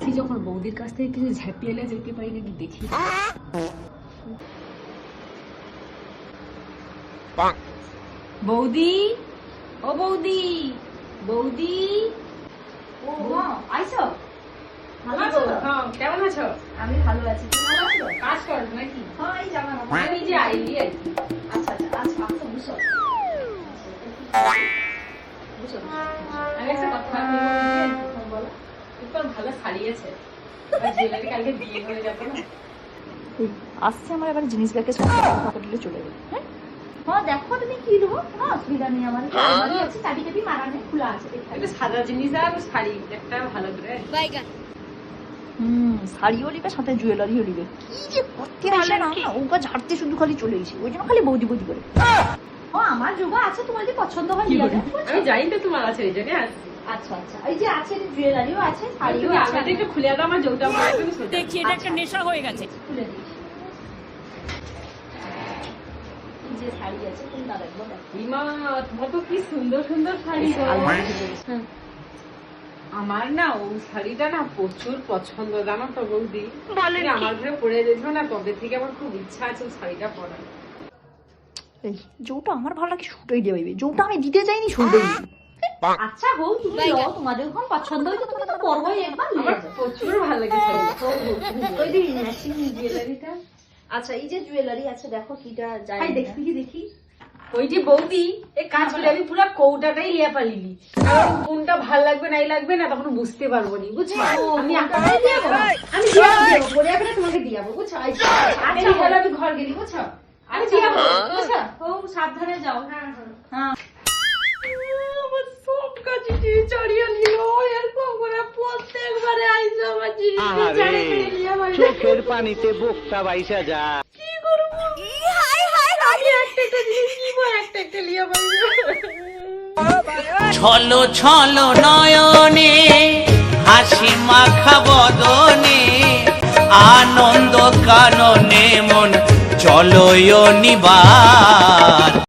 বৌদির কাছ থেকে কিছু ঝাঁপিয়েলে যেতে পারি নাকি দেখি। বৌদি? ও বৌদি? বৌদি? ও মা আইছো? ভালো আছো? হ্যাঁ কেমন আছো? আমি ভালো আছি তুমি ভালো আছো? কাজ করো নাকি? হ্যাঁ এই জামা আমি যে আইলি আচ্ছা আচ্ছা আচ্ছা আচ্ছা আমি একটা কথা বলো। খুব ভালো শাড়ি জুয়েলারি কালকে বিয়ে করে যাব না। আসছে আমার এবার জিনিস ব্যাগে পকেটে চলে যাবে হ্যাঁ? হ্যাঁ দেখো তুমি কি দেবো? কোনো অসুবিধা নেই আমার। আলমারি আছে চাবি টাবি মারা নেই খোলা আছে সাদা জিনিস আর শাড়ি একটা ভালো করে। হুম শাড়িও নিবে সাথে জুয়েলারিও নিবে। কি যে করতে আসে না? ওকে ঝাড়তে শুধু খালি চলে এসে ওই জন্য খালি বৌদি বৌদি করে। ও আমার যোগা আছে তোমার যদি পছন্দ হয়? যাবে আমি জানি তো তোমার আছে এই জন্য আসছি। আচ্ছা আচ্ছা। এই যে আছে জুয়েলারিও আছে শাড়িও আছে। আলমারিটা একটু খুলে দাও আমার এটা একটা নেশা হয়ে গেছে। খুলে যে শাড়ি আছে দেখব? কি সুন্দর সুন্দর শাড়ি না ওই শাড়িটা না প্রচুর পছন্দ জানো তো বৌদি? আমার ঘরে পরে দেখো না তবে থেকে আমার খুব ইচ্ছা আছে ওই শাড়িটা পরার। এই যোটা আমার ভালো লাগে শুটাই দেবে যোটা আমি দিতে চাইনি শুটাই আচ্ছা হো তুমি লও তোমাদের যখন পছন্দ হয়েছে তুমি তো পরবই একবার নিয়ে আমার প্রচুর ভালো লাগে ওই যে ম্যাচিং জুয়েলারিটা আচ্ছা এই যে জুয়েলারি আছে দেখো কিটা যাই হাই, দেখি কি দেখি ওই যে বৌদি এই কাজ হলে আমি পুরো কৌটাটাই লিয়া পালিনি কারণ কোনটা ভালো লাগবে নাই লাগবে না তখন বুঝতে পারব নি বুঝছ আমি আকাশে আমি দিয়ে যাব পরে একবারে তোমাকে দিয়ে বুঝছ যে, আমি ঘর গেলি বুঝছ আমি দিয়ে বুঝছ ও সাবধানে যাও হ্যাঁ হ্যাঁ চোখের পানিতে বুকটা বাইসা যা। কি করব? আমি একটা একটা জিনিস নিবো একটা একটা লিয়া ছলো ছলো নয়নে হাসি মাখা বদনে আনন্দ কাননে মন চলয় নিবার।